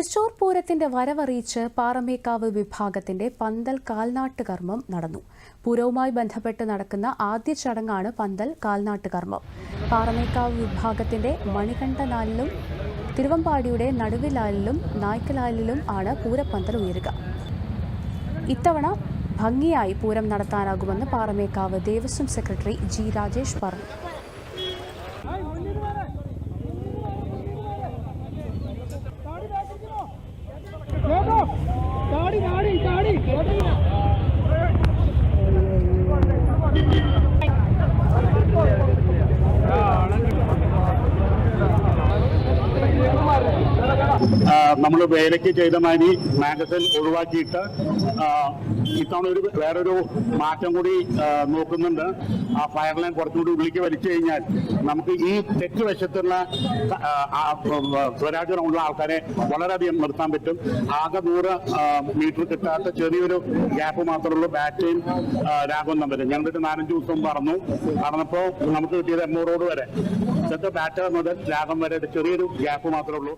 തൃശൂർ പൂരത്തിന്റെ വരവറിയിച്ച് പാറമേക്കാവ് വിഭാഗത്തിന്റെ പന്തൽ കാൽനാട്ട് കർമ്മം നടന്നു. പൂരവുമായി ബന്ധപ്പെട്ട് നടക്കുന്ന ആദ്യ ചടങ്ങാണ് പന്തൽ കാൽനാട്ട് കർമ്മം പാറമേക്കാവ് വിഭാഗത്തിന്റെ മണികണ്ഠനാലിലും തിരുവമ്പാടിയുടെ നടുവിലാലിലും നായ്ക്കലാലിലും ആണ് പൂരപ്പന്തൽ ഉയരുക. ഇത്തവണ ഭംഗിയായി പൂരം നടത്താനാകുമെന്ന് പാറമേക്കാവ് ദേവസ്വം സെക്രട്ടറി ജി രാജേഷ് പറഞ്ഞു. നമ്മൾ വേലയ്ക്ക് ചെയ്ത മാതിരി മാഗസിൻ ഒഴിവാക്കിയിട്ട് ഇത്തവണ ഒരു വേറൊരു മാറ്റം കൂടി നോക്കുന്നുണ്ട്. ആ ഫയർ ലൈൻ കുറച്ചുകൂടി ഉള്ളിലേക്ക് വലിച്ചു കഴിഞ്ഞാൽ നമുക്ക് ഈ തെക്ക് വശത്തുള്ള സ്വരാജനമുള്ള ആൾക്കാരെ വളരെയധികം നിർത്താൻ പറ്റും. ആകെ നൂറ് മീറ്റർ കിട്ടാത്ത ചെറിയൊരു ഗ്യാപ്പ് മാത്രമേ ഉള്ളൂ ബാറ്റയും രാഘവൻ തമ്മിൽ ഞങ്ങളുടെ നാലഞ്ച് ദിവസം പറഞ്ഞു. പറഞ്ഞപ്പോൾ നമുക്ക് കിട്ടിയത് എണ്ണൂറോട് വരെ. ഇന്നത്തെ ബാറ്റ മുതൽ രാഗം വരെ ചെറിയൊരു ഗ്യാപ്പ് മാത്രമേ ഉള്ളൂ